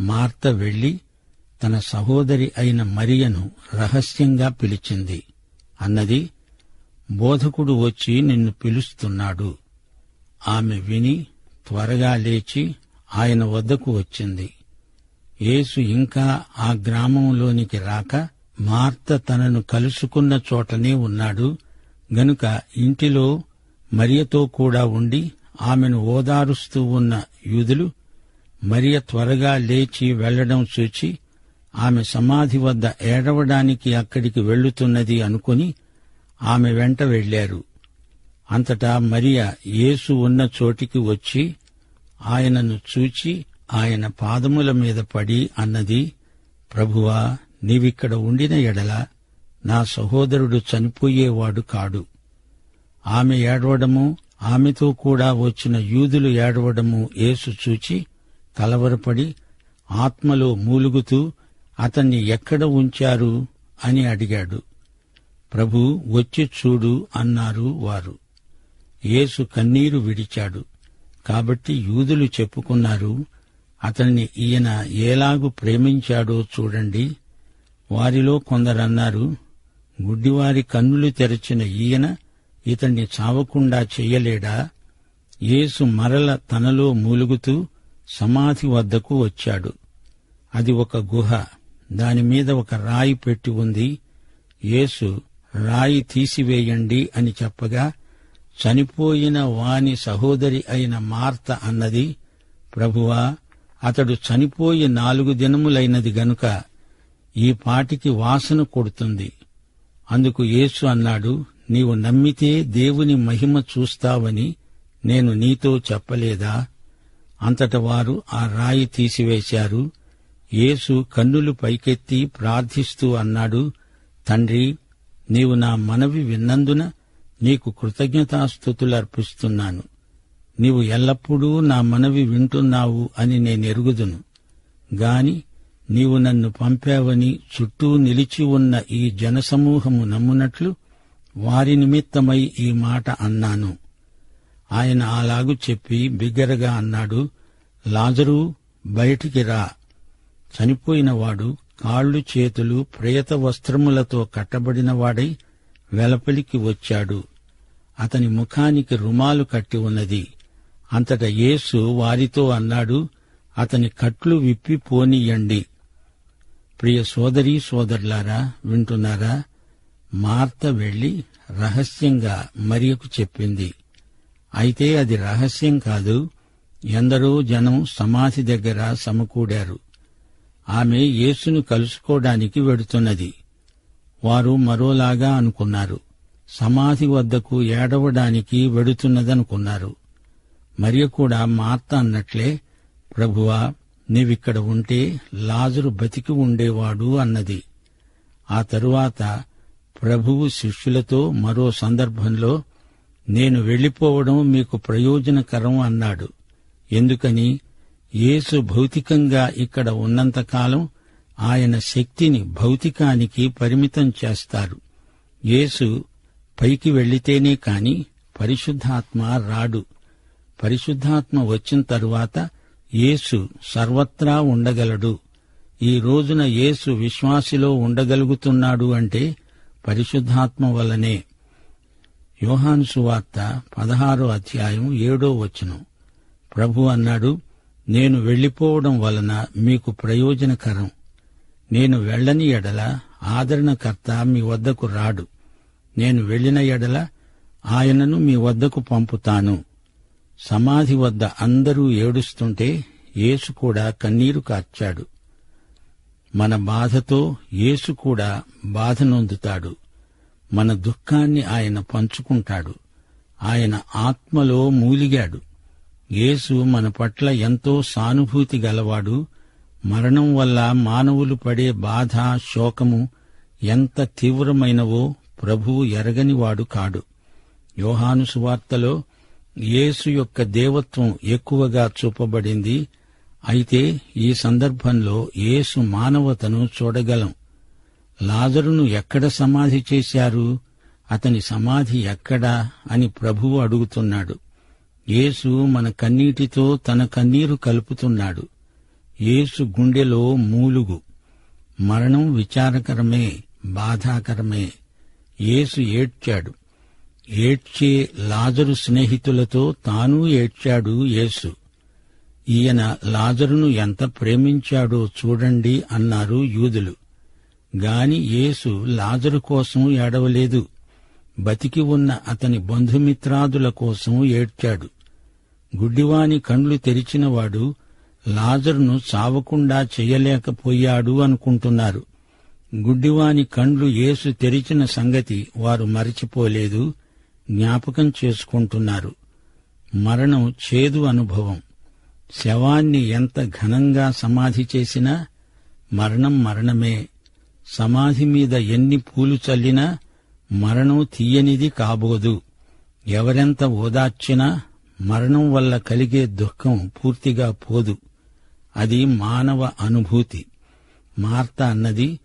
Martha వెళ్ళి తన సహోదరి అయిన మరియను రహస్యంగా పిలిచింది. అన్నది బోధకుడు వచ్చి నిన్ను పిలుస్తున్నాడు. ఆమె విని త్వరగా లేచి ఆయన వద్దకు వచ్చింది. యేసు ఇంకా ఆ గ్రామంలోనికి రాక మార్త తనను కలుసుకున్న చోటనే ఉన్నాడు. గనుక ఇంటిలో మరియతో కూడా ఉండి ఆమెను ఓదారుస్తూ ఉన్న యూదులు మరియ త్వరగా లేచి వెళ్ళడం చూచి ఆమె సమాధి వద్ద ఏడవడానికి అక్కడికి వెళ్ళుతున్నది అనుకుని ఆమె వెంట వెళ్ళారు అంతటా మరియ యేసు ఉన్న చోటికి వచ్చి ఆయనను చూచి ఆయన పాదముల మీద పడి అన్నది ప్రభువా నీవిక్కడ ఉండిన ఎడల నా సహోదరుడు చనిపోయేవాడు కాడు. ఆమె ఏడవడము ఆమెతో కూడా వచ్చిన యూదులు ఏడవడము యేసు చూచి కలవరపడి ఆత్మలో మూలుగుతూ అతన్ని ఎక్కడ ఉంచారు అని అడిగాడు. ప్రభు వచ్చి చూడు అన్నారు వారు. యేసు కన్నీరు విడిచాడు. కాబట్టి యూదులు చెప్పుకున్నారు అతన్ని ఈయన ఏలాగు ప్రేమించాడో చూడండి. వారిలో కొందరన్నారు గుడ్డివారి కన్నులు తెరచిన ఈయన ఇతన్ని చావకుండా చెయ్యలేడా యేసు మరల తనలో మూలుగుతూ సమాధి వద్దకు వచ్చాడు. అది ఒక గుహ. దానిమీద ఒక రాయి పెట్టి ఉంది. యేసు రాయి తీసివేయండి అని చెప్పగా చనిపోయిన వాని సహోదరి అయిన మార్త అన్నది ప్రభువా అతడు చనిపోయి నాలుగు దినములైనది గనుక ఈ పాటికి వాసన కొడుతుంది. అందుకు యేసు అన్నాడు నీవు నమ్మితే దేవుని మహిమ చూస్తావని నేను నీతో చెప్పలేదా? అంతట వారు ఆ రాయి తీసివేశారు. యేసు కన్నులు పైకెత్తి ప్రార్థిస్తూ అన్నాడు తండ్రి నీవు నా మనవి విన్నందున నీకు కృతజ్ఞతాస్థుతులర్పిస్తున్నాను నీవు ఎల్లప్పుడూ నా మనవి వింటున్నావు అని నేనెరుగుదును గాని నీవు నన్ను పంపావని చుట్టూ నిలిచి ఉన్న ఈ జనసమూహము నమ్మునట్లు వారి నిమిత్తమై ఈ మాట అన్నాను. ఆయన అలాగు చెప్పి బిగ్గరగా అన్నాడు లాజరు బయటికి రా. చనిపోయినవాడు కాళ్ళు చేతులు ప్రేత వస్త్రములతో కట్టబడినవాడై వెలపలికి వచ్చాడు. అతని ముఖానికి రుమాలు కట్టి ఉన్నది. అంతట యేసు వారితో అన్నాడు అతని కట్లు విప్పి పోనీయండి. ప్రియ సోదరీ సోదరులారా వింటున్నారా? మార్త వెళ్ళి రహస్యంగా మరియకు చెప్పింది. అయితే అది రహస్యం కాదు. ఎందరో జనం సమాధి దగ్గర సమకూడారు. ఆమె యేసును కలుసుకోవడానికి వెడుతున్నది. వారు మరోలాగా అనుకున్నారు. సమాధి వద్దకు ఏడవడానికి వెడుతున్నదనుకున్నారు. మరియ కూడా మార్త అన్నట్లే ప్రభువా నీవిక్కడ ఉంటే లాజరు బతికి ఉండేవాడు అన్నది. ఆ తరువాత ప్రభువు శిష్యులతో మరో సందర్భంలో నేను వెళ్ళిపోవడం మీకు ప్రయోజనకరం అన్నాడు. ఎందుకని? యేసు భౌతికంగా ఇక్కడ ఉన్నంతకాలం ఆయన శక్తిని భౌతికానికి పరిమితం చేస్తారు. యేసు పైకి వెళ్ళితేనే కాని పరిశుద్ధాత్మ రాడు. పరిశుద్ధాత్మ వచ్చిన తరువాత యేసు సర్వత్రా ఉండగలడు. ఈ రోజున యేసు విశ్వాసిలో ఉండగలుగుతున్నాడు అంటే పరిశుద్ధాత్మ వల్లనే యోహాను సువార్త పదహారో అధ్యాయం ఏడో వచనం. ప్రభు అన్నాడు నేను వెళ్ళిపోవడం వలన మీకు ప్రయోజనకరం. నేను వెళ్ళని ఎడల ఆదరణకర్త మీ వద్దకు రాడు. నేను వెళ్ళిన ఎడల ఆయనను మీ వద్దకు పంపుతాను. సమాధి వద్ద అందరూ ఏడుస్తుంటే యేసు కూడా కన్నీరు కార్చాడు. మన బాధతో యేసు కూడా బాధ నొందుతాడు. మన దుఃఖాన్ని ఆయన పంచుకుంటాడు. ఆయన ఆత్మలో మూలిగాడు. యేసు మన పట్ల ఎంతో సానుభూతి గలవాడు. మరణం వల్ల మానవులు పడే బాధ శోకము ఎంత తీవ్రమైనవో ప్రభువు ఎరగనివాడు కాడు. యోహాను సువార్తలో యేసు యొక్క దేవత్వం ఎక్కువగా చూపబడింది. అయితే ఈ సందర్భంలో యేసు మానవతను చూడగలం. లాజరును ఎక్కడ సమాధి చేశారు? అతని సమాధి ఎక్కడా? అని ప్రభువు అడుగుతున్నాడు. యేసు మన కన్నీటితో తన కన్నీరు కలుపుతున్నాడు. యేసు గుండెలో మూలుగు. మరణం విచారకరమే బాధాకరమే. యేసు ఏడ్చాడు. ఏడ్చే లాజరు స్నేహితులతో తాను ఏడ్చాడు యేసు. ఈయన లాజరును ఎంత ప్రేమించాడో చూడండి అన్నారు యూదులు. గాని యేసు లాజరు కోసం ఏడవలేదు. బతికి ఉన్న అతని బంధుమిత్రాదుల కోసం ఏడ్చాడు. గుడ్డివాని కండ్లు తెరిచినవాడు లాజరును చావకుండా చెయ్యలేకపోయాడు అనుకుంటున్నారు. గుడ్డివాని కండ్లు యేసు తెరిచిన సంగతి వారు మరచిపోలేదు జ్ఞాపకం చేసుకుంటున్నారు. మరణం చేదు అనుభవం. శవాన్ని ఎంత ఘనంగా సమాధి చేసినా మరణం మరణమే. సమాధి మీద ఎన్ని పూలు చల్లినా మరణం తీయనిది కాబోదు. ఎవరెంత ఓదార్చినా మరణం వల్ల కలిగే దుఃఖం పూర్తిగా పోదు. అది మానవ అనుభూతి. మార్త అన్నది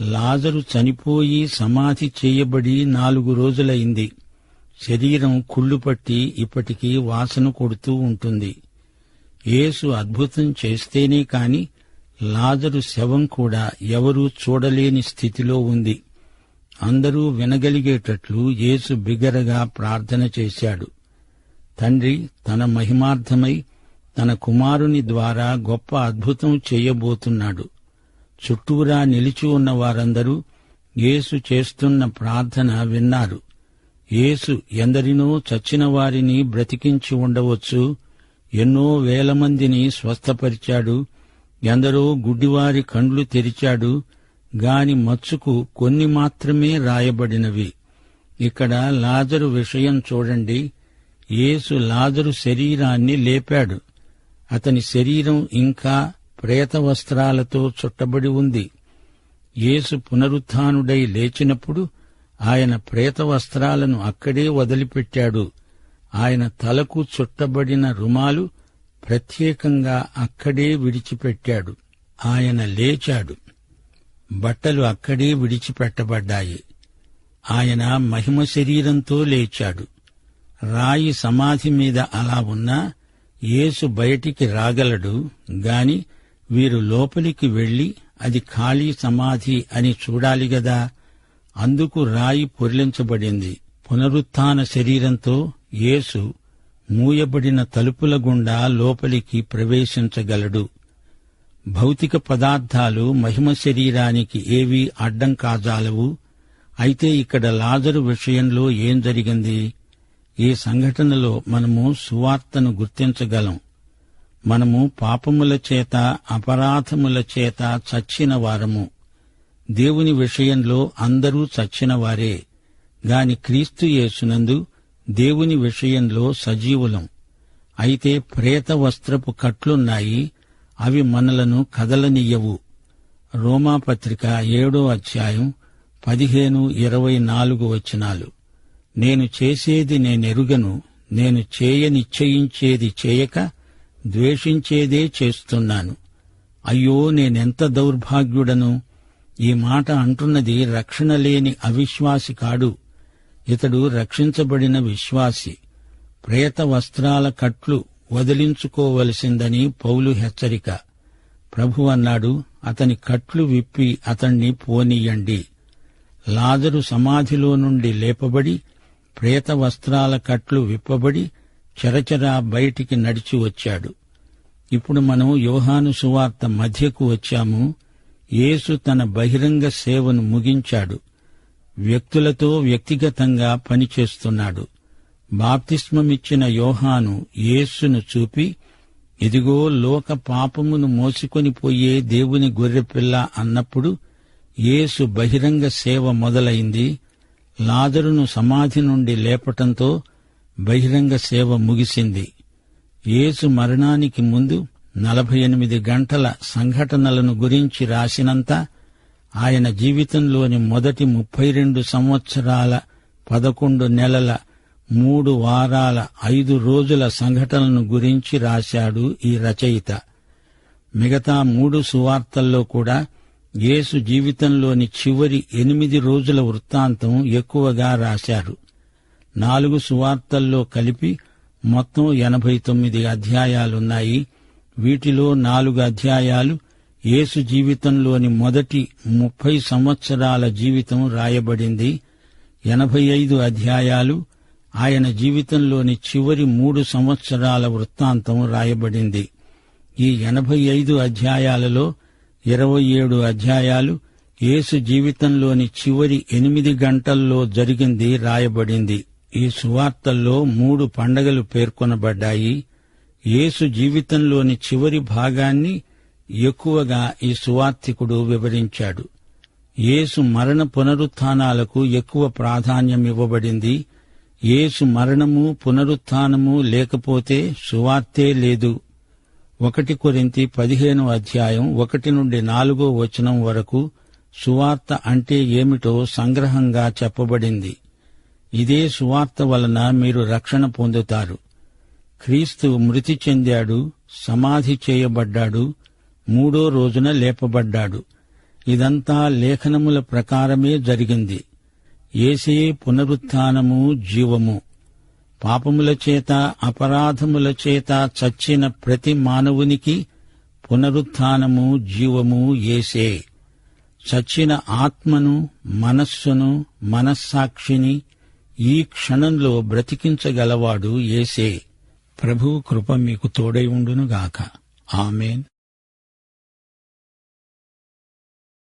లాజరు చనిపోయి సమాధి చేయబడి నాలుగు రోజులైంది. శరీరం కుళ్ళుపట్టి ఇప్పటికీ వాసన కొడుతూ ఉంటుంది. యేసు అద్భుతం చేస్తేనే కాని లాజరు శవం కూడా ఎవరూ చూడలేని స్థితిలో ఉంది. అందరూ వినగలిగేటట్లు యేసు బిగరగా ప్రార్థన చేశాడు. తండ్రి తన మహిమార్థమై తన కుమారుని ద్వారా గొప్ప అద్భుతం చేయబోతున్నాడు. చుట్టూరా నిలిచి ఉన్న వారందరూ యేసు చేస్తున్న ప్రార్థన విన్నారు. యేసు ఎందరినో చచ్చిన వారిని బ్రతికించి ఉండవచ్చు ఎన్నో వేల మందిని స్వస్థపరిచాడు ఎందరో గుడ్డివారి కండ్లు తెరిచాడు గాని మచ్చుకు కొన్ని మాత్రమే రాయబడినవి. ఇక్కడ లాజరు విషయం చూడండి. యేసు లాజరు శరీరాన్ని లేపాడు. అతని శరీరం ఇంకా ప్రేత వస్త్రాలతో చుట్టబడి ఉంది. యేసు పునరుత్థానుడై లేచినప్పుడు ఆయన ప్రేత వస్త్రాలను అక్కడే వదిలిపెట్టాడు. ఆయన తలకు చుట్టబడిన రుమాలు ప్రత్యేకంగా అక్కడే విడిచిపెట్టాడు. ఆయన లేచాడు. బట్టలు అక్కడే విడిచిపెట్టబడ్డాయి. ఆయన మహిమ శరీరంతో లేచాడు. రాయి సమాధి మీద అలా ఉన్నా యేసు బయటికి రాగలడు గాని వీరు లోపలికి వెళ్ళి అది ఖాళీ సమాధి అని చూడాలి గదా. అందుకు రాయి పొరిలించబడింది. పునరుత్న శరీరంతో యేసు మూయబడిన తలుపుల గుండా లోపలికి ప్రవేశించగలడు. భౌతిక పదార్థాలు మహిమ శరీరానికి ఏవీ అడ్డం కాజాలవు. అయితే ఇక్కడ లాజరు విషయంలో ఏం జరిగింది? ఈ సంఘటనలో మనము సువార్తను గుర్తించగలం? మనము పాపముల చేత అపరాధముల చేత చచ్చిన వారము. దేవుని విషయంలో అందరూ చచ్చిన వారే. గాని క్రీస్తు యేసునందు దేవుని విషయంలో సజీవులం. అయితే ప్రేత వస్త్రపు కట్లున్నాయి అవి మనలను కదలనియ్యవు రోమాపత్రిక ఏడో అధ్యాయం పదిహేను ఇరవై నాలుగు వచనాలు. నేను చేసేది నేనెరుగను నేను చేయనిశ్చయించేది చేయక ద్వేషించేదే చేస్తున్నాను. అయ్యో నేనెంత దౌర్భాగ్యుడను? ఈ మాట అంటున్నది రక్షణ లేని అవిశ్వాసి కాడు. ఇతడు రక్షించబడిన విశ్వాసి. ప్రేత వస్త్రాల కట్లు వదిలించుకోవలసిందని పౌలు హెచ్చరిక. ప్రభు అన్నాడు అతని కట్లు విప్పి అతణ్ణి పోనీయండి. లాజరు సమాధిలో నుండి లేపబడి ప్రేత వస్త్రాల కట్లు విప్పబడి చరచరా బయటికి నడిచి వచ్చాడు. ఇప్పుడు మనం యోహాను సువార్త మధ్యకు వచ్చాము. యేసు తన బహిరంగ సేవను ముగించాడు. వ్యక్తులతో వ్యక్తిగతంగా పనిచేస్తున్నాడు. బాప్తిస్మమిచ్చిన యోహాను యేస్సును చూపి ఇదిగో లోక పాపమును మోసుకొని పోయే దేవుని గొర్రెపిల్ల అన్నప్పుడు యేసు బహిరంగ సేవ మొదలైంది. లాదరును సమాధి నుండి లేపటంతో బహిరంగ సేవ ముగిసింది. యేసు మరణానికి ముందు నలభై ఎనిమిది గంటల సంఘటనలను గురించి రాసినంత ఆయన జీవితంలోని మొదటి ముప్పై రెండు సంవత్సరాల పదకొండు నెలల మూడు వారాల ఐదు రోజుల సంఘటనలను గురించి రాశాడు ఈ రచయిత. మిగతా మూడు సువార్తల్లో కూడా యేసు జీవితంలోని చివరి ఎనిమిది రోజుల వృత్తాంతం ఎక్కువగా రాశారు. నాలుగు సువార్తల్లో కలిపి మొత్తం ఎనభై తొమ్మిది అధ్యాయాలున్నాయి. వీటిలో నాలుగు అధ్యాయాలు యేసు జీవితంలోని మొదటి ముప్పై సంవత్సరాల జీవితం రాయబడింది. ఎనభై ఐదు అధ్యాయాలు ఆయన జీవితంలోని చివరి మూడు సంవత్సరాల వృత్తాంతం రాయబడింది. ఈ ఎనభై ఐదు అధ్యాయాలలో ఇరవై ఏడు అధ్యాయాలు యేసు జీవితంలోని చివరి ఎనిమిది గంటల్లో జరిగింది రాయబడింది. ఈ సువార్తల్లో మూడు పండగలు పేర్కొనబడ్డాయి. యేసు జీవితంలోని చివరి భాగాన్ని ఎక్కువగా ఈ సువార్థికుడు వివరించాడు. యేసు మరణ పునరుత్థానాలకు ఎక్కువ ప్రాధాన్యం ఇవ్వబడింది. యేసు మరణము పునరుత్నము లేకపోతే సువార్తే లేదు. ఒకటి కొరింతి పదిహేను అధ్యాయం ఒకటి నుండి నాలుగో వచనం వరకు సువార్త అంటే ఏమిటో సంగ్రహంగా చెప్పబడింది. ఇదే సువార్త వలన మీరు రక్షణ పొందుతారు. క్రీస్తు మృతి చెందాడు సమాధి చేయబడ్డాడు మూడో రోజున లేపబడ్డాడు. ఇదంతా లేఖనముల ప్రకారమే జరిగింది. ఏసే పునరుత్నము జీవము. పాపముల చేత అపరాధముల చేత చచ్చిన ప్రతి మానవునికి పునరుత్నము జీవము ఏసే. చచ్చిన ఆత్మను మనస్సును మనస్సాక్షిని ఈ క్షణంలో బ్రతికించగలవాడు ఏసే. ప్రభు కృప మీకు తోడై ఉండునుగాక. ఆమెన్.